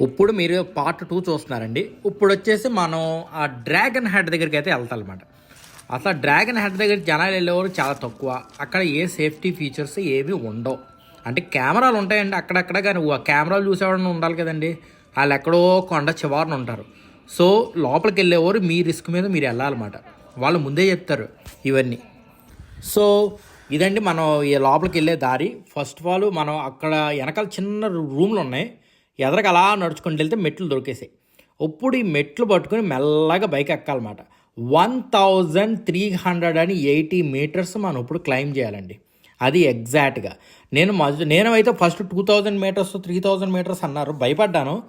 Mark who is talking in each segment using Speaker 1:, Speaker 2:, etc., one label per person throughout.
Speaker 1: ఇప్పుడు మీరు part two చూస్తున్నారండి. ఇప్పుడు వచ్చేసి మనం ఆ డ్రాగన్ హెడ్ దగ్గరికి అయితే వెళ్తామన్నమాట అసలు డ్రాగన్ హెడ్ దగ్గర జనాలు వెళ్ళేవారు చాలా తక్కువ. అక్కడ ఏ సేఫ్టీ ఫీచర్స్ ఏవి ఉండవు. అంటే కెమెరాలు ఉంటాయండి అక్కడక్కడ కానీ ఆ కెమెరాలు చూసేవాడిని ఉండాలి కదండి. వాళ్ళు ఎక్కడో కొండ చివరన ఉంటారు. సో లోపలికి వెళ్ళేవారు మీ రిస్క్ మీద మీరు వెళ్ళాలన్నమాట. వాళ్ళు ముందే చెప్తారు ఇవన్నీ. సో ఇదండి మనం ఈ లోపలికి వెళ్ళే దారి. ఫస్ట్ ఆఫ్ ఆల్ మనం అక్కడ వెనకాల చిన్న రూమ్లు ఉన్నాయి. ఎదరకు అలా నడుచుకుంటూ వెళ్తే మెట్లు దొరికేసాయి. ఇప్పుడు ఈ మెట్లు పట్టుకొని మెల్లగా bike ఎక్కాలన్నమాట. One thousand three hundred and eighty meters మనం ఇప్పుడు క్లైమ్ చేయాలండి. అది ఎగ్జాక్ట్గా. నేను మధ్య నేను అయితే first two thousand meters three thousand meters అన్నారు. భయపడ్డాను.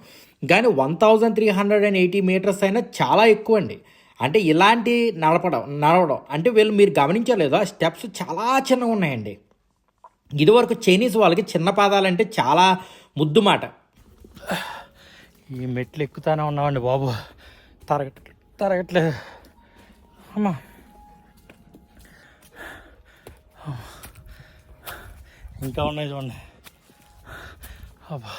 Speaker 1: కానీ one thousand three hundred and eighty meters అయినా చాలా ఎక్కువ అండి అంటే ఇలాంటి నడపడం నడవడం. అంటే వీళ్ళు మీరు గమనించలేదు? ఆ స్టెప్స్ చాలా చిన్నగా ఉన్నాయండి. ఇదివరకు చైనీస్ వాళ్ళకి చిన్న పాదాలంటే చాలా ముద్దు మాట. ఈ మెట్లు ఎక్కుతానే ఉన్నామండి బాబు. తరగట్ తరగట్లేదు. అమ్మా. ఇంకా ఉన్నాయి చూడండి. అబ్బా.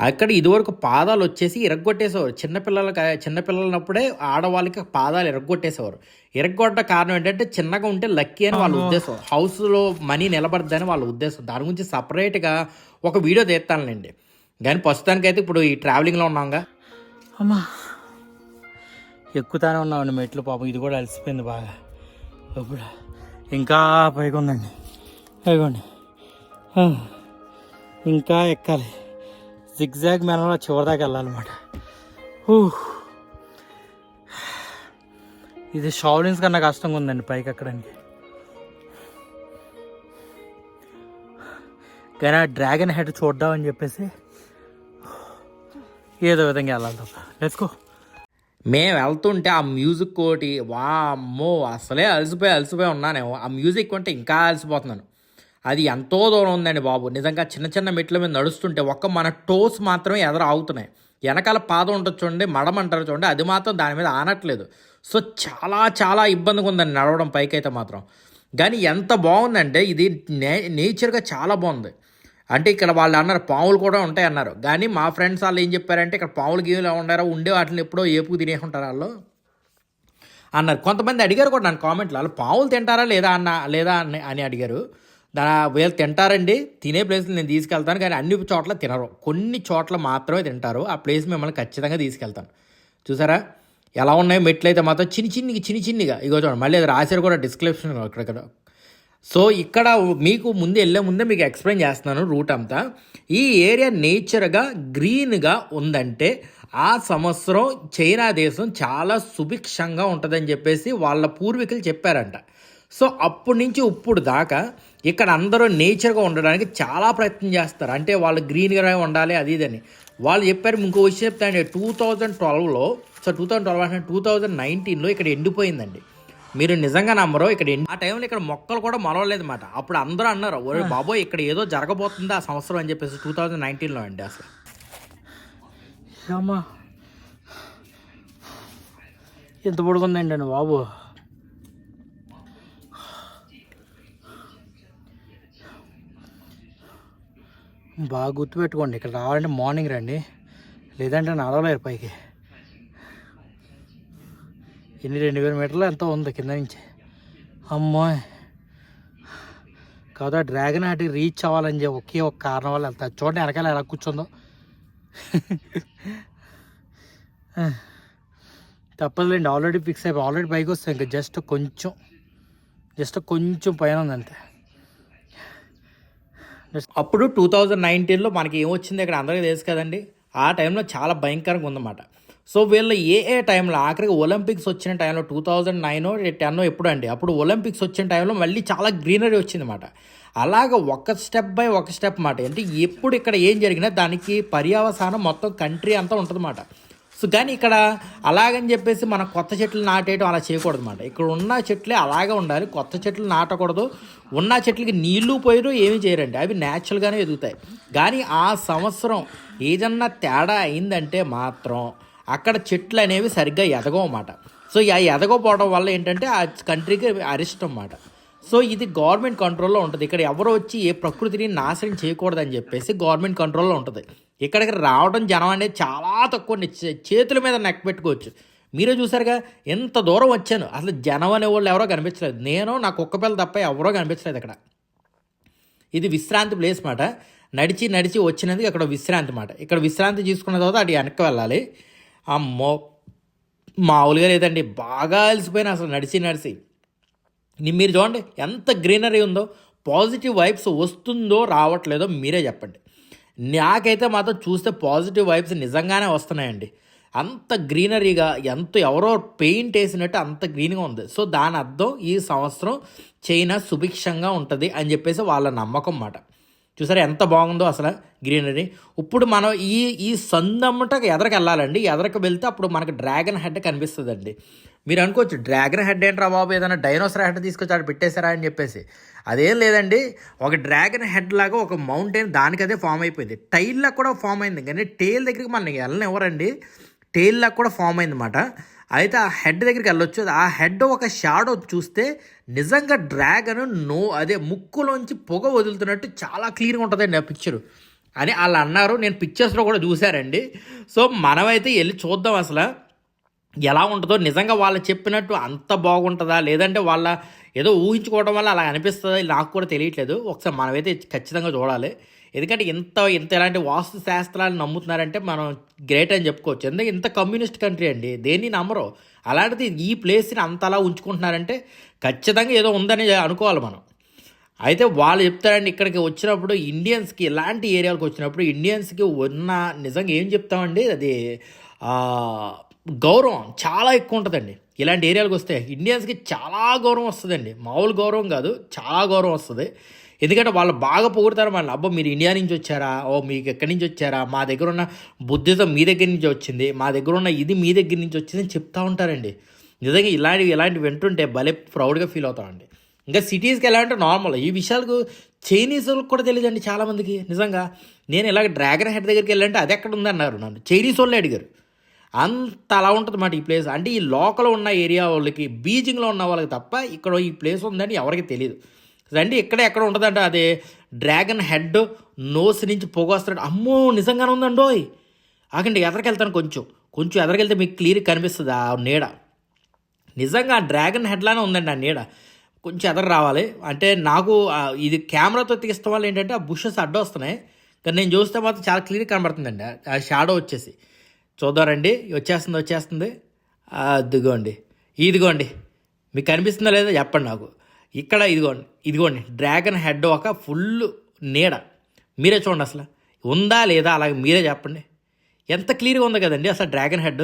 Speaker 1: అక్కడ ఇదివరకు పాదాలు వచ్చేసి ఇరగొట్టేసేవారు చిన్నపిల్లలకి చిన్నపిల్లలనప్పుడే ఆడవాళ్ళకి పాదాలు ఇరగొట్టేసేవారు ఇరగొట్ట కారణం ఏంటంటే చిన్నగా ఉంటే లక్కీ అని వాళ్ళ ఉద్దేశం. హౌస్లో మనీ నిలబడద్దని వాళ్ళ ఉద్దేశం. దాని గురించి సపరేట్గా ఒక వీడియో తీస్తానులేండి. కానీ ప్రస్తుతానికైతే ఇప్పుడు ఈ ట్రావెలింగ్లో ఉన్నాంగా. అమ్మా ఎక్కుతానే ఉన్నామండి మెట్లు పాపం. ఇది కూడా అలసిపోయింది బాగా. ఇప్పుడు ఇంకా పైకి ఉందండి ఆ, ఇంకా ఎక్కాలి. జిగ్జాగ్ మేనలో చివరిదాకా వెళ్ళాలన్నమాట ఇది షావులిన్స్ కన్నా కష్టంగా ఉందండి పైకి ఎక్కడానికి కానీ ఆ డ్రాగన్ హెడ్ చూద్దామని చెప్పేసి ఏదో విధంగా వెళ్ళాలి తప్ప మేము వెళ్తుంటే ఆ మ్యూజిక్ కోటి వామ్మో అసలే అలసిపోయి అలసిపోయి ఉన్నానేమో ఆ మ్యూజిక్ కొంటే ఇంకా అలసిపోతున్నాను అది ఎంతో దూరం ఉందండి బాబు. నిజంగా చిన్న చిన్న మెట్ల మీద నడుస్తుంటే ఒక్క మన టోస్ మాత్రమే ఎదర ఆగుతున్నాయి. వెనకాల పాదం ఉంటుంది చూడండి మడమంటారు చూడండి అది మాత్రం దాని మీద ఆనట్లేదు. సో చాలా చాలా ఇబ్బందిగా ఉందండి నడవడం పైకైతే మాత్రం. కానీ ఎంత బాగుందంటే ఇది నే నేచర్గా చాలా బాగుంది. అంటే ఇక్కడ వాళ్ళు అన్నారు పాములు కూడా ఉంటాయి అన్నారు. కానీ మా ఫ్రెండ్స్ వాళ్ళు ఏం చెప్పారంటే ఇక్కడ పాములు గీవులు ఉండారో ఉండే వాటిని ఎప్పుడో ఏపుకు తినేసుకుంటారు వాళ్ళు? అన్నారు. కొంతమంది అడిగారు కూడా నన్ను కామెంట్లో. వాళ్ళు పావులు తింటారా లేదా అన్న లేదా అని అని అడిగారు. దాని వీళ్ళు తింటారండి. తినే ప్లేస్లు నేను తీసుకెళ్తాను కానీ అన్ని చోట్ల తినరు. కొన్ని చోట్ల మాత్రమే తింటారు. ఆ ప్లేస్ మిమ్మల్ని ఖచ్చితంగా తీసుకెళ్తాను. చూసారా? ఎలా ఉన్నాయో మెట్లు అయితే మాత్రం చిన్ని చిన్నిగా చిన్ని చిన్నిగా. ఇగో చూడండి మళ్ళీ అది రాశారు కూడా డిస్క్రిప్షన్ ఇక్కడ సో ఇక్కడ మీకు ముందు వెళ్ళే ముందే మీకు ఎక్స్ప్లెయిన్ చేస్తున్నాను రూట్ అంతా. ఈ ఏరియా నేచర్గా గ్రీన్గా ఉందంటే ఆ సంవత్సరం చైనా దేశం చాలా సుభిక్షంగా ఉంటుందని చెప్పేసి వాళ్ళ పూర్వీకులు చెప్పారంట. సో అప్పటి నుంచి ఇప్పుడు దాకా ఇక్కడ అందరూ నేచర్గా ఉండడానికి చాలా ప్రయత్నం చేస్తారు. అంటే వాళ్ళు గ్రీన్గా ఉండాలి అది ఇదని వాళ్ళు చెప్పారు ఇంకో విషయం చెప్తాండి టూ థౌజండ్ ట్వెల్వ్లో సో టూ థౌజండ్ ట్వెల్వ్ అంటే టూ థౌజండ్ నైన్టీన్లో ఇక్కడ ఎండిపోయిందండి. మీరు నిజంగా నమ్మరు ఇక్కడ ఆ టైంలో ఇక్కడ మొక్కలు కూడా మొలవలేదు అనమాట అప్పుడు అందరూ అన్నారు ఒరే బాబోయ్ ఇక్కడ ఏదో జరగబోతుంది ఆ సంవత్సరం అని చెప్పేసి టూ థౌజండ్ నైన్టీన్లో అండి అసలు. ఎంత పొడుగుందండి అండి బాబు. బాగా గుర్తుపెట్టుకోండి. ఇక్కడ రావాలంటే మార్నింగ్ రండి. లేదంటే నడవలేరు పైకి. ఎన్ని రెండు వేల మీటర్లు ఎంతో ఉంది కింద నుంచి? అమ్మో. కాదు డ్రాగన్ ఆటికి రీచ్ అవ్వాలని చెప్పి ఒకే ఒక కారణం వల్ల వెళ్తా. చూడండి వెనకాల ఎలా కూర్చుందో. తప్పదులేండి. ఆల్రెడీ ఫిక్స్ అయిపోయి ఆల్రెడీ పైకి వస్తాయి ఇంకా. జస్ట్ కొంచెం జస్ట్ కొంచెం పైన ఉంది అంతే అప్పుడు టూ థౌజండ్ నైన్టీన్లో మనకి ఏమొచ్చింది ఇక్కడ అందరికీ తెలుసు కదండి? ఆ టైంలో చాలా భయంకరంగా ఉందన్నమాట. సో వీళ్ళు ఏ ఏ టైంలో ఆఖరికి ఒలింపిక్స్ వచ్చిన టైంలో టూ థౌజండ్ నైన్ టెన్ ఎప్పుడు అండి? అప్పుడు ఒలింపిక్స్ వచ్చిన టైంలో మళ్ళీ చాలా గ్రీనరీ వచ్చిందన్నమాట. అలాగ ఒక స్టెప్ బై ఒక స్టెప్ మాట అంటే ఎప్పుడు ఇక్కడ ఏం జరిగినా దానికి పర్యావసానం మొత్తం కంట్రీ అంతా ఉంటుందన్నమాట. సో కానీ ఇక్కడ అలాగని చెప్పేసి మనం కొత్త చెట్లు నాటేయడం అలా చేయకూడదు అనమాట ఇక్కడ ఉన్న చెట్లే అలాగే ఉండాలి. కొత్త చెట్లు నాటకూడదు. ఉన్న చెట్లకి నీళ్ళు పోయిరు ఏమీ చేయరండి. అవి న్యాచురల్గానే ఎదుగుతాయి. కానీ ఆ సంవత్సరం ఏదన్నా తేడా అయిందంటే మాత్రం అక్కడ చెట్లు అనేవి సరిగ్గా ఎదగవన్నమాట సో ఆ ఎదగపోవడం వల్ల ఏంటంటే ఆ కంట్రీకి అరిష్టం అన్నమాట. సో ఇది గవర్నమెంట్ కంట్రోల్లో ఉంటుంది. ఇక్కడ ఎవరు వచ్చి ఏ ప్రకృతిని నాశనం చేయకూడదని చెప్పేసి గవర్నమెంట్ కంట్రోల్లో ఉంటుంది. ఇక్కడికి రావడం జనం అనేది చాలా తక్కువ చే- చేతుల మీద నెక్ పెట్టుకోవచ్చు. మీరే చూసారుగా ఎంత దూరం వచ్చాను. అసలు జనం అనే వాళ్ళు ఎవరో కనిపించలేదు. నేను నా కుక్క పిల్ల తప్ప ఎవరో కనిపించలేదు ఇక్కడ. ఇది విశ్రాంతి ప్లేస్ మాట. నడిచి నడిచి వచ్చినది అక్కడ విశ్రాంతి మాట. ఇక్కడ విశ్రాంతి తీసుకున్న తర్వాత అటు వెనక్కి వెళ్ళాలి. అమ్మో! మామూలుగా లేదండి. బాగా అలసిపోయినా అసలు నడిచి నడిచి. మీరు చూడండి ఎంత గ్రీనరీ ఉందో పాజిటివ్ వైబ్స్ వస్తుందో రావట్లేదో మీరే చెప్పండి. నాకైతే మాత్రం చూస్తే పాజిటివ్ వైబ్స్ నిజంగానే వస్తున్నాయండి. అంత గ్రీనరీగా ఎంత ఎవరో పెయింట్ వేసినట్టు అంత గ్రీన్గా ఉంది. సో దాని అర్థం ఈ సంవత్సరం చైనా సుభిక్షంగా ఉంటుంది అని చెప్పేసి వాళ్ళ నమ్మకం మాట. చూసారా ఎంత బాగుందో అసలు గ్రీనరీ. ఇప్పుడు మనం ఈ ఈ సందమ్మట ఎదరికి వెళ్ళాలండి. ఎదరికి వెళ్తే అప్పుడు మనకు డ్రాగన్ హెడ్ కనిపిస్తుందండి. మీరు అనుకోవచ్చు డ్రాగన్ హెడ్ ఏంట్రా బాబు? ఏదైనా డైనోసర్ హెడ్ తీసుకొచ్చి ఆడ పెట్టేశారా అని చెప్పేసి. అదేం లేదండి ఒక డ్రాగన్ హెడ్ లాగా ఒక మౌంటైన్ దానికదే ఫామ్ అయిపోయింది. టైల్లా కూడా ఫామ్ అయింది. కానీ టేల్ దగ్గరికి మనం వెళ్ళనివ్వరండి లాగా కూడా ఫామ్ అయిందన్నమాట. అయితే ఆ హెడ్ దగ్గరికి వెళ్ళొచ్చు. ఆ హెడ్ ఒక షాడో చూస్తే నిజంగా డ్రాగన్ నో అదే ముక్కులోంచి పొగ వదులుతున్నట్టు చాలా క్లియర్గా ఉంటుందండి ఆ పిక్చరు అని వాళ్ళు అన్నారు. నేను పిక్చర్స్లో కూడా చూశారండి. సో మనమైతే వెళ్ళి చూద్దాం అసలు. ఎలా ఉంటుందో నిజంగా వాళ్ళు చెప్పినట్టు అంత బాగుంటుందా? లేదంటే వాళ్ళ ఏదో ఊహించుకోవడం వల్ల అలా అనిపిస్తుందా? నాకు కూడా తెలియట్లేదు. ఒకసారి మనమైతే ఖచ్చితంగా చూడాలి. ఎందుకంటే ఇంత ఇంత ఇలాంటి వాస్తు శాస్త్రాలు నమ్ముతున్నారంటే మనం గ్రేట్ అని చెప్పుకోవచ్చు. ఎందుకంటే ఇంత కమ్యూనిస్ట్ కంట్రీ అండి. దేన్ని నమ్మరు? అలాంటిది ఈ ప్లేస్ని అంతలా ఉంచుకుంటున్నారంటే ఖచ్చితంగా ఏదో ఉందని అనుకోవాలి మనం. అయితే వాళ్ళు చెప్తారండి ఇక్కడికి వచ్చినప్పుడు ఇండియన్స్కి ఇలాంటి ఏరియాలకు వచ్చినప్పుడు ఇండియన్స్కి ఉన్న నిజంగా ఏం చెప్తామండి? అది గౌరవం చాలా ఎక్కువ ఉంటుందండి. ఇలాంటి ఏరియాలకు వస్తే ఇండియన్స్కి చాలా గౌరవం వస్తుందండి. మామూలు గౌరవం కాదు చాలా గౌరవం వస్తుంది. ఎందుకంటే వాళ్ళు బాగా పొగుడతారు మన అబ్బో మీరు ఇండియా నుంచి వచ్చారా? ఓ మీకు ఎక్కడి నుంచి వచ్చారా? మా దగ్గర ఉన్న బుద్ధిజం మీ దగ్గర నుంచి వచ్చింది. మా దగ్గర ఉన్న ఇది మీ దగ్గర నుంచి వచ్చింది అని చెప్తా ఉంటారండి. నిజంగా ఇలాంటివి ఇలాంటివి వింటుంటే భలే ప్రౌడ్గా ఫీల్ అవుతామండి ఇంకా సిటీస్కి ఎలా అంటే నార్మల్. ఈ విషయాలకు చైనీస్ వాళ్ళకి కూడా తెలియదండి చాలామందికి నిజంగా. నేను ఇలాగ డ్రాగన్ హెడ్ దగ్గరికి వెళ్ళంటే అది ఎక్కడ ఉందన్నారు నన్ను. చైనీస్ వాళ్ళే అడిగారు. అంత అలా ఉంటుంది మాట ఈ ప్లేస్. అంటే ఈ లోకల్ ఉన్న ఏరియా వాళ్ళకి బీజింగ్లో ఉన్న వాళ్ళకి తప్ప ఇక్కడ ఈ ప్లేస్ ఉందని ఎవరికి తెలియదు రండి ఇక్కడ ఎక్కడ ఉంటుందంటే అది డ్రాగన్ హెడ్ నోస్ నుంచి పొగ వస్తాడు అమ్మో నిజంగానే ఉందండోయ్. ఆకండి ఎదరికెళ్తాను కొంచెం. కొంచెం ఎదరికెళ్తే మీకు క్లియర్ కనిపిస్తుంది ఆ నీడ. నిజంగా ఆ డ్రాగన్ హెడ్లానే ఉందండి ఆ నీడ. కొంచెం ఎదరు రావాలి. అంటే నాకు ఇది కెమెరాతో తీస్తాం వల్ల ఏంటంటే ఆ బుషెస్ అడ్డొస్తున్నాయి. కానీ నేను చూస్తే మాత్రం చాలా క్లియర్ కనబడుతుందండి. ఆ షాడో వచ్చేసి. చూద్దారండి. వచ్చేస్తుంది వచ్చేస్తుంది. అదిగోండి ఇదిగోండి. మీకు కనిపిస్తుందో లేదో చెప్పండి నాకు. ఇక్కడ ఇదిగోండి ఇదిగోండి. డ్రాగన్ హెడ్ ఒక ఫుల్ నీడ. మీరే చూడండి అసలు. ఉందా లేదా అలాగే మీరే చెప్పండి. ఎంత క్లియర్గా ఉంది కదండి అసలు డ్రాగన్ హెడ్.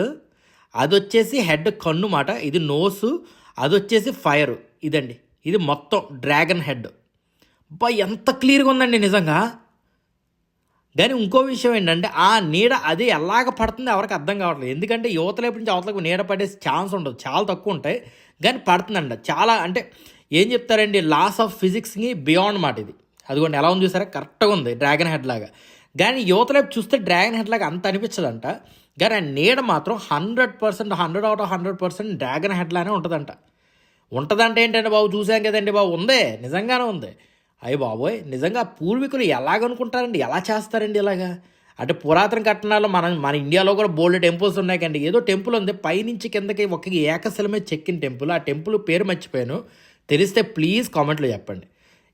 Speaker 1: అది వచ్చేసి హెడ్ కన్ను మాట. ఇది నోసు. అది వచ్చేసి ఫైర్. ఇదండి. ఇది మొత్తం డ్రాగన్ హెడ్. బా ఎంత క్లియర్గా ఉందండి నిజంగా. కానీ ఇంకో విషయం ఏంటంటే ఆ నీడ అది ఎలాగ పడుతుంది ఎవరికి అర్థం కావట్లేదు. ఎందుకంటే యువతల వైపు నుంచి అవతలకు నీడ పడే ఛాన్స్ ఉండదు. చాలా తక్కువ ఉంటాయి. కానీ పడుతుందండి చాలా అంటే ఏం చెప్తారండి? లాస్ ఆఫ్ ఫిజిక్స్ని బియాండ్ మాట ఇది. అదిగోండి ఎలా ఉంది చూసారా? కరెక్ట్గా ఉంది. డ్రాగన్ హెడ్ లాగా. కానీ యువతలేపు చూస్తే డ్రాగన్ హెడ్ లాగా అంత అనిపించదంట. కానీ ఆ నీడ మాత్రం hundred percent hundred out of hundred percent dragon head లానే ఉంటుందంట. ఉంటుందంటే ఏంటంటే బాబు చూసాం కదండి బాబు. ఉందే. నిజంగానే ఉంది. అయ్యి బాబోయ్ నిజంగా పూర్వీకులు ఎలాగనుకుంటారండి? ఎలా చేస్తారండి ఇలాగా? అంటే పురాతన కట్టణాల్లో మన మన ఇండియాలో కూడా బోల్డ్ టెంపుల్స్ ఉన్నాయి కండి ఏదో టెంపుల్ ఉంది పైనుంచి కిందకి ఒక ఏకశిలమే చెక్కిన టెంపుల్. ఆ టెంపుల్ పేరు మర్చిపోయాను. తెలిస్తే ప్లీజ్ కామెంట్లో చెప్పండి.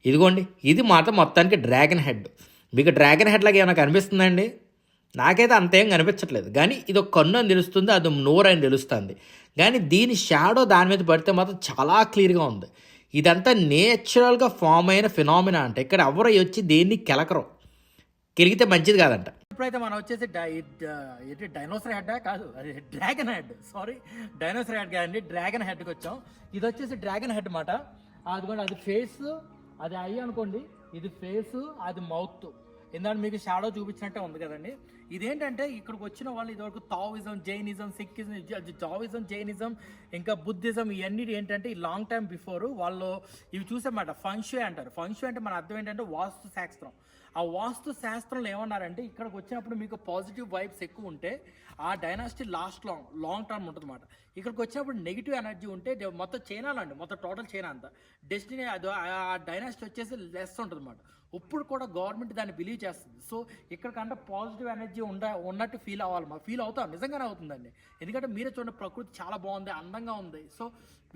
Speaker 1: ఇదిగోండి ఇది మాత్రం మొత్తానికి డ్రాగన్ హెడ్. మీకు డ్రాగన్ హెడ్ లాగా ఏమైనా కనిపిస్తుందండి? నాకైతే అంతేం కనిపించట్లేదు. కానీ ఇది ఒక కన్ను అని తెలుస్తుంది అది నోరు అని తెలుస్తుంది. కానీ దీని షాడో దాని మీద పడితే మాత్రం చాలా క్లియర్గా ఉంది. ఇదంతా నేచురల్గా ఫామ్ అయిన ఫినామినా అంటే. ఇక్కడ ఎవరు వచ్చి దేన్ని కెలకరు. కెలిగితే మంచిది కాదంట.
Speaker 2: ఇప్పుడైతే మనం వచ్చేసి డై ఏంటి డైనోసర్ హెడ్ కాదు అది dragon head. Sorry dinosaur head కాదండి డ్రాగన్ హెడ్కి వచ్చాం. ఇది వచ్చేసి డ్రాగన్ హెడ్ మాట. కూడా అది ఫేస్ అది ఐ అనుకోండి ఇది ఫేస్ అది మౌత్. ఎందుకంటే మీకు షాడో చూపించినట్టే ఉంది కదండి. ఇదేంటంటే ఇక్కడికి వచ్చిన వాళ్ళు ఇదివరకు తావిజం జైనిజం సిక్కిజం జావిజం జైనిజం ఇంకా బుద్ధిజం ఇవన్నీ ఏంటంటే ఈ లాంగ్ టైం బిఫోర్ వాళ్ళు ఇవి చూసామాట. ఫంక్షు అంటారు. ఫంక్షు అంటే మన అర్థం ఏంటంటే వాస్తు శాస్త్రం.
Speaker 1: ఆ వాస్తు శాస్త్రంలో ఏమన్నారంటే ఇక్కడికి వచ్చినప్పుడు మీకు పాజిటివ్ వైబ్స్ ఎక్కువ ఉంటే ఆ dynasty last long long term ఉంటుంది అనమాట ఇక్కడికి వచ్చినప్పుడు నెగిటివ్ ఎనర్జీ ఉంటే మొత్తం చైనాలో అండి మొత్తం టోటల్ చైనా అంతా. డెస్టినీ అది ఆ డైనాసిటీ వచ్చేసి లెస్ ఉంటుంది అనమాట ఇప్పుడు కూడా గవర్నమెంట్ దాన్ని బిలీవ్ చేస్తుంది. సో ఇక్కడికంటే పాజిటివ్ ఎనర్జీ ఉండ ఉన్నట్టు ఫీల్ అవ్వాలి మా ఫీల్ అవుతాం. నిజంగానే అవుతుందండి. ఎందుకంటే మీరే చూడండి ప్రకృతి చాలా బాగుంది అందంగా ఉంది. సో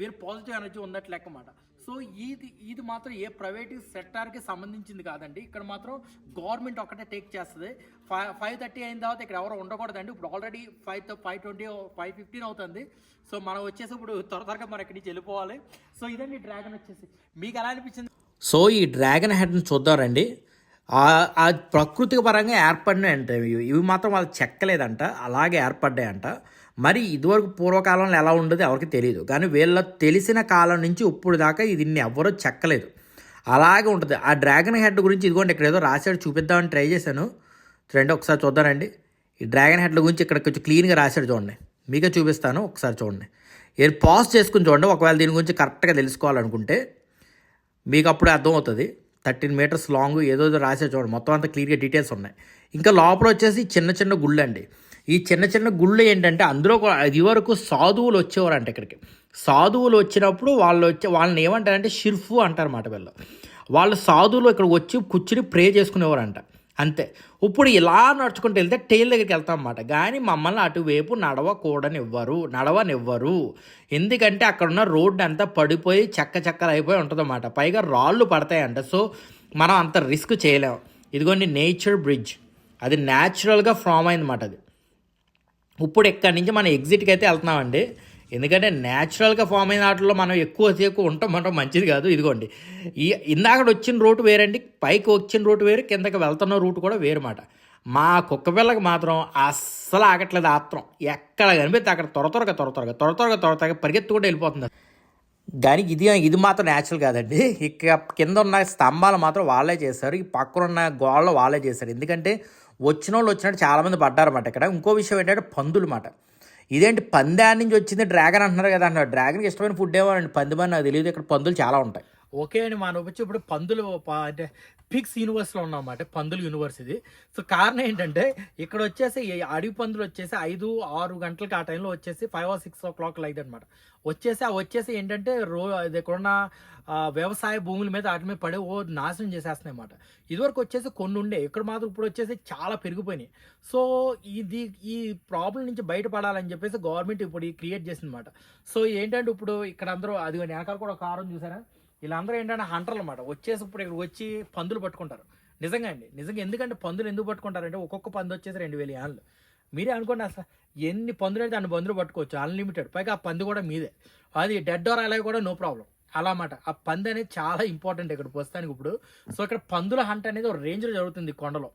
Speaker 1: వీరు పాజిటివ్ ఎనర్జీ ఉన్నట్టు లెక్కమాట సో ఇది ఇది మాత్రం ఏ ప్రైవేట్ సెక్టార్కి సంబంధించింది కాదండి. ఇక్కడ మాత్రం గవర్నమెంట్ ఒకటే టేక్ చేస్తుంది. ఫైవ్ ఫైవ్ థర్టీ అయిన తర్వాత ఇక్కడ ఎవరు ఉండకూడదండి. ఇప్పుడు already five five twenty five fifteen అవుతుంది. సో మనం వచ్చేసి ఇప్పుడు త్వర త్వరగా మనం ఇక్కడి నుంచి వెళ్ళిపోవాలి. సో ఇదండి డ్రాగన్ వచ్చేసి. మీకు ఎలా అనిపించింది?
Speaker 3: సో ఈ డ్రాగన్ హెడ్ని చూద్దారండి ఆ- ప్రకృతి పరంగా ఏర్పడినాయి ఇవి ఇవి మాత్రం వాళ్ళు చెక్కలేదంట. అలాగే ఏర్పడ్డాయంట. మరి ఇదివరకు పూర్వకాలంలో ఎలా ఉండదు ఎవరికి తెలియదు కానీ వీళ్ళ తెలిసిన కాలం నుంచి ఇప్పుడు దాకా ఇది ఎవ్వరూ చెక్కలేదు. అలాగే ఉంటుంది. ఆ డ్రాగన్ హెడ్ గురించి ఇదిగోండి ఇక్కడ ఏదో రాశాడు చూపిద్దామని ట్రై చేశాను. రండి ఒకసారి చూద్దానండి. ఈ డ్రాగన్ హెడ్ల గురించి ఇక్కడ కొంచెం క్లీన్గా రాశాడు చూడండి. మీకే చూపిస్తాను ఒకసారి చూడండి. ఏది పాజ్ చేసుకుని చూడండి. ఒకవేళ దీని గురించి కరెక్ట్గా తెలుసుకోవాలనుకుంటే మీకు అప్పుడు అర్థమవుతుంది. థర్టీన్ మీటర్స్ లాంగ్ ఏదో ఏదో రాసే చూడండి. మొత్తం అంతా క్లియర్గా డీటెయిల్స్ ఉన్నాయి. ఇంకా లోపల వచ్చేసి చిన్న చిన్న గుళ్ళు అండి ఈ చిన్న చిన్న గుళ్ళు ఏంటంటే అందులో ఇది వరకు సాధువులు వచ్చేవారంట ఇక్కడికి. సాధువులు వచ్చినప్పుడు వాళ్ళు వచ్చే వాళ్ళని ఏమంటారంటే షిర్ఫు అంటారన్నమాట వీళ్ళు. వాళ్ళు సాధువులు ఇక్కడ వచ్చి కూర్చుని ప్రే చేసుకునేవారంట. అంతే. ఇప్పుడు ఇలా నడుచుకుంటూ వెళ్తే టైల్ దగ్గరికి వెళ్తాం అన్నమాట కానీ మమ్మల్ని అటువైపు నడవకూడనివ్వరు నడవనివ్వరు. ఎందుకంటే అక్కడ ఉన్న రోడ్డు అంతా పడిపోయి చెక్క చెక్కలు అయిపోయి ఉంటుందన్నమాట. పైగా రాళ్ళు పడతాయంట. సో మనం అంత రిస్క్ చేయలేం. ఇదిగోండి నేచర్ బ్రిడ్జ్. అది న్యాచురల్గా ఫామ్ అయిందన్నమాట అది. ఇప్పుడు ఇక్కడి నుంచి మనం ఎగ్జిట్కి అయితే వెళ్తున్నామండి? ఎందుకంటే న్యాచురల్గా ఫామ్ అయిన వాటిలో మనం ఎక్కువ సేపు ఉంటాం మనం మంచిది కాదు. ఇదిగోండి. ఈ ఇందాక వచ్చిన రూట్ వేరండి. పైకి వచ్చిన రూట్ వేరు. కిందకి వెళ్తున్న రూట్ కూడా వేరుమాట. మా కుక్క పిల్లకి మాత్రం అస్సలు ఆగట్లేదు ఆత్రం. ఎక్కడ కనిపిస్తే అక్కడ త్వర త్వరగా త్వర త్వరగా త్వర త్వరగా త్వర త్వరగా పరిగెత్తుకుంటూ వెళ్ళిపోతుంది దానికి ఇది ఇది మాత్రం న్యాచురల్ కాదండి. ఇక కింద ఉన్న స్తంభాలు మాత్రం వాళ్ళే చేశారు. ఈ పక్కన ఉన్న గోడలు వాళ్ళే చేశారు. ఎందుకంటే వచ్చిన వాళ్ళు వచ్చినట్టు చాలామంది పడ్డారన్నమాట ఇక్కడ. ఇంకో విషయం ఏంటంటే పందులు మాట ఇదేంటి పందాన్ని నుంచి వచ్చింది డ్రాగన్ అంటున్నారు కదా అన్నారు డ్రాగన్కి ఇష్టమైన ఫుడ్ ఏమో అండి. పందిమని నాకు తెలియదు. ఇక్కడ పందులు చాలా ఉంటాయి.
Speaker 1: ఓకే అని మనం వచ్చి ఇప్పుడు పందులు అంటే పిక్స్ యూనివర్స్లో ఉన్నామన్నమాట పందుల యూనివర్స్ ఇది సో కారణం ఏంటంటే ఇక్కడ వచ్చేసి అడవి పందులు వచ్చేసి ఐదు ఆరు గంటలకి ఆ టైంలో వచ్చేసి five or six o'clock light అనమాట వచ్చేసి ఆ వచ్చేసి ఏంటంటే రో ఇక్కడున్న వ్యవసాయ భూముల మీద వాటి మీద పడే ఓ నాశనం చేసేస్తున్నాయి అన్నమాట. ఇదివరకు వచ్చేసి కొన్ని ఉండే ఇక్కడ మాత్రం ఇప్పుడు వచ్చేసి చాలా పెరిగిపోయినాయి. సో ఇది ఈ ప్రాబ్లం నుంచి బయటపడాలని చెప్పేసి గవర్నమెంట్ ఇప్పుడు క్రియేట్ చేసింది అనమాట సో ఏంటంటే ఇప్పుడు ఇక్కడ అందరూ అది వెనకాల కూడా ఒక కారం చూసారా వీళ్ళందరూ ఏంటంటే హంటర్లు అనమాట వచ్చేసి ఇప్పుడు ఇక్కడ వచ్చి పందులు పట్టుకుంటారు. నిజంగా అండి నిజంగా ఎందుకంటే పందులు ఎందుకు పట్టుకుంటారంటే ఒక్కొక్క పంది వచ్చేసి రెండు వేల యాన్లు. మీరే అనుకోండి అసలు ఎన్ని పందులు అయితే అన్ని పందులు పట్టుకోవచ్చు అన్లిమిటెడ్ పైగా ఆ పంది కూడా మీదే. అది డెడ్ ఆర్ అలాగే కూడా నో ప్రాబ్లం అలా అన్నమాట ఆ పంది అనేది చాలా ఇంపార్టెంట్ ఇక్కడ ప్రస్తుతానికి ఇప్పుడు. సో ఇక్కడ పందుల హంట అనేది ఒక రేంజ్లో జరుగుతుంది కొండలో.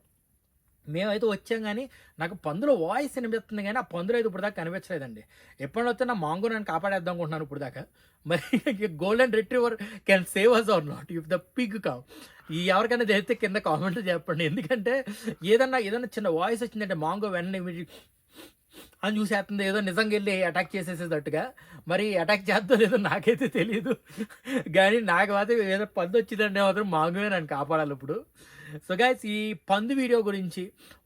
Speaker 1: మేమైతే వచ్చాం కానీ నాకు పందుల వాయిస్ వినిపిస్తుంది కానీ ఆ పందులు అయితే ఇప్పుడు దాకా కనిపించలేదండి. ఎప్పుడైనా వస్తే నా మాంగో నన్ను కాపాడేద్దాం అనుకుంటున్నాను ఇప్పుడు దాకా మరి golden retriever can save us or not if the pig come ఈ ఎవరికైనా తెలిస్తే కింద కామెంట్ చెప్పండి. ఎందుకంటే ఏదన్నా ఏదన్నా చిన్న వాయిస్ వచ్చిందంటే మాంగో వెన్న అని చూసేస్తుంది. ఏదో నిజంగా వెళ్ళి అటాక్ చేసేసేటట్టుగా. మరి అటాక్ చేద్దో లేదో నాకైతే తెలియదు కానీ నాకు మాత్రం ఏదో పద్దు వచ్చిందంటే మాత్రం మాంగోవే నన్ను కాపాడాలి ఇప్పుడు. సో గైస్ ఈ పంది వీడియో గురించి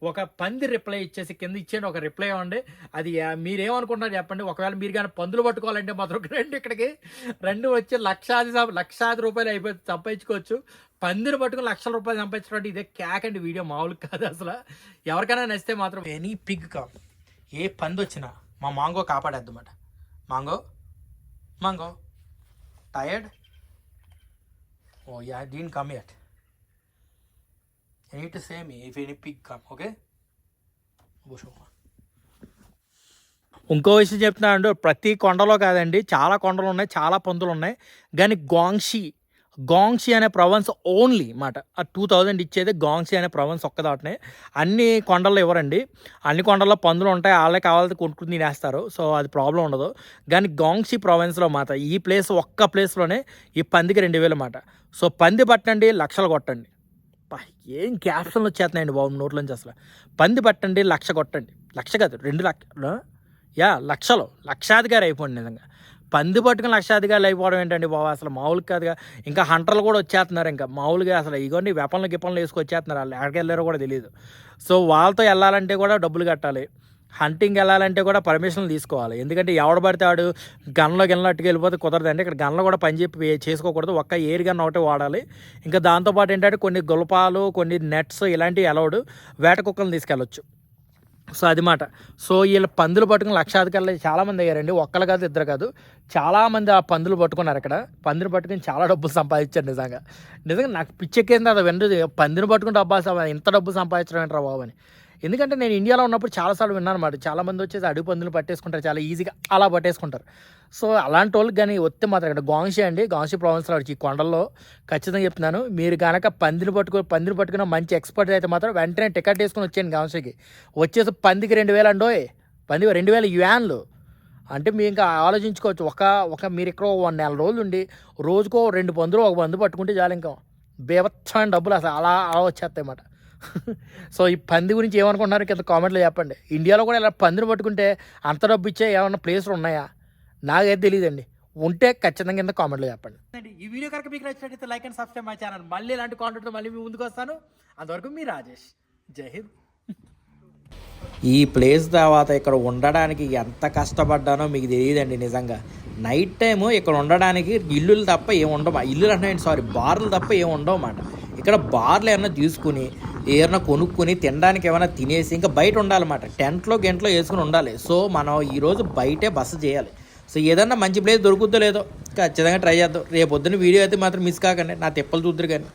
Speaker 1: ఒక పంది రిప్లై ఇచ్చేసి కింద ఇచ్చేయండి ఒక రిప్లై ఇవ్వండి. అది మీరేమనుకుంటున్నారు చెప్పండి. ఒకవేళ మీరు కానీ పందులు పట్టుకోవాలంటే మాత్రం రండి ఇక్కడికి రెండు వచ్చి లక్షాది లక్షాది రూపాయలు అయిపోయి సంపాదించుకోవచ్చు. పందిని పట్టుకుని లక్షల రూపాయలు సంపాదించడం ఇదే క్యాక్ అండి వీడియో మామూలు కాదు అసలు. ఎవరికైనా నచ్చితే మాత్రం ఎనీ పిగ్ కామ్ ఏ పంది వచ్చినా మా mango కాపాడేద్దన్నమాట mango? Mango? Tired oh yeah then come yet eight same to okay ఇంకో విషయం చెప్తున్నా అండి ప్రతి కొండలో కాదండి చాలా కొండలు ఉన్నాయి చాలా పందులు ఉన్నాయి కానీ గాంగ్షి గాంగ్షి అనే ప్రొవెన్స్ ఓన్లీ మాట. ఆ టూ థౌజండ్ ఇచ్చేది గాంగ్షి అనే ప్రొవెన్స్ ఒక్కదాటనే అన్ని కొండల్లో ఇవ్వరండి అన్ని కొండల్లో పందులు ఉంటాయి వాళ్ళే కావాలంటే కొనుక్కుని తినేస్తారు సో అది ప్రాబ్లం ఉండదు. కానీ గాంగ్షి ప్రొవెన్స్లో మాట ఈ ప్లేస్ ఒక్క ప్లేస్లోనే ఈ పందికి రెండు వేలు మాట. సో పంది పట్టండి లక్షలు కొట్టండి. ఏం క్యాప్షన్లు వచ్చేస్తున్నాయండి బాబు నోట్లోంచి అసలు. పంది పట్టండి లక్ష కొట్టండి. లక్ష కాదు రెండు లక్ష యా లక్షలు. లక్షాధికారి అయిపోండి నిజంగా. పంది పట్టుకుని లక్షాధికారులు అయిపోవడం ఏంటండి బాబు? అసలు మామూలుగా కాదుగా ఇంకా హంటర్లు కూడా వచ్చేస్తున్నారు ఇంకా. మామూలుగా అసలు ఇగోండి వెపన్లు గిపన్లు వేసుకొచ్చేస్తున్నారు. వాళ్ళు ఎక్కడికి వెళ్ళారో కూడా తెలియదు సో వాళ్ళతో వెళ్ళాలంటే కూడా డబ్బులు కట్టాలి. హంటింగ్ వెళ్ళాలంటే కూడా పర్మిషన్లు తీసుకోవాలి. ఎందుకంటే ఎవడు పడితే ఆడు గన్లో గన్లో వెళ్ళిపోతే కుదరదండి. ఇక్కడ గన్లో కూడా పని చెప్పి చేసుకోకూడదు. ఒక్క ఎయిర్ గన్ ఒకటే వాడాలి. ఇంకా దాంతోపాటు ఏంటంటే కొన్ని గులపాలు కొన్ని నెట్స్ ఇలాంటివి అలౌడ్ వేట కుక్కలను తీసుకెళ్ళొచ్చు. సో అది మాట. సో వీళ్ళ పందులు పట్టుకుని లక్షాధికారులు చాలామంది అయ్యారండి. ఒక్కరు కాదు ఇద్దరు కాదు. చాలామంది ఆ పందులు పట్టుకున్నారు ఇక్కడ పందిని పట్టుకుని చాలా డబ్బులు సంపాదించారు నిజంగా. నిజంగా నాకు పిచ్చెక్కింది అది వెంటనే పందిని పట్టుకుని డబ్బా ఇంత డబ్బు సంపాదించడం ఏంట్రా బాబు అని. ఎందుకంటే నేను ఇండియాలో ఉన్నప్పుడు చాలాసార్లు విన్నాను అనమాట చాలామంది వచ్చేసి అడుగు పందులు పట్టేసుకుంటారు చాలా ఈజీగా అలా పట్టేసుకుంటారు. సో అలాంటి వాళ్ళకి కానీ వస్తే మాత్రం ఇక్కడ గాంషి అండి. గాంషి ప్రావిన్స్లో వచ్చి ఈ కొండల్లో ఖచ్చితంగా చెప్తున్నాను. మీరు కనుక పందిని పట్టుకుని పందిని పట్టుకున్న మంచి ఎక్స్పర్ట్ అయితే మాత్రం వెంటనే టికెట్ వేసుకొని వచ్చాను గాంగ్షికి. వచ్చేసి పందికి రెండు వేలు అండోయ్ పంది రెండు వేల యువాన్లు అంటే మీరు ఇంకా ఆలోచించుకోవచ్చు. ఒక ఒక మీరు ఇక్కడ వన్ నెల రోజులు ఉండి రోజుకో రెండు పందులు ఒక పందు పట్టుకుంటే చాలు ఇంకా బీభత్సమైన డబ్బులు అసలు అలా అలా వచ్చేస్తాయి అన్నమాట. సో ఈ పంది గురించి ఏమనుకుంటున్నారు? కింద కామెంట్లో చెప్పండి. ఇండియాలో కూడా ఇలా పందిని పట్టుకుంటే అంత డబ్బు ఇచ్చే ఏమన్నా ప్లేస్లు ఉన్నాయా? నాకైతే తెలియదండి ఉంటే ఖచ్చితంగా కింద కామెంట్లో చెప్పండి.
Speaker 2: ఈ వీడియో కనుక మీకు నచ్చినట్లయితే like and subscribe my channel. మళ్ళీ ఇలాంటి కాంటెంట్ మళ్ళీ మీ ముందుకు వస్తాను. అంతవరకు మీ రాజేష్. జై హింద్.
Speaker 1: ఈ ప్లేస్ తర్వాత ఇక్కడ ఉండడానికి ఎంత కష్టపడ్డానో మీకు తెలియదండి నిజంగా. నైట్ టైము ఇక్కడ ఉండడానికి ఇల్లులు తప్ప ఏం ఉండవు. ఇల్లులు అంటే సారీ బార్లు తప్ప ఏం ఉండవు అన్నమాట. ఇక్కడ బార్లు ఏమన్నా తీసుకుని ఏదైనా కొనుక్కొని తినడానికి ఏమైనా తినేసి ఇంకా బయట ఉండాలన్నమాట. టెంట్లో గంటలో వేసుకుని ఉండాలి. సో మనం ఈరోజు బయటే బస చేయాలి. సో ఏదన్నా మంచి ప్లేస్ దొరుకుద్దో లేదో ఖచ్చితంగా ట్రై చేద్దాం. రేపు పొద్దున్న వీడియో అయితే మాత్రం మిస్ కాకండి. నా తిప్పలు చూద్దరు కానీ.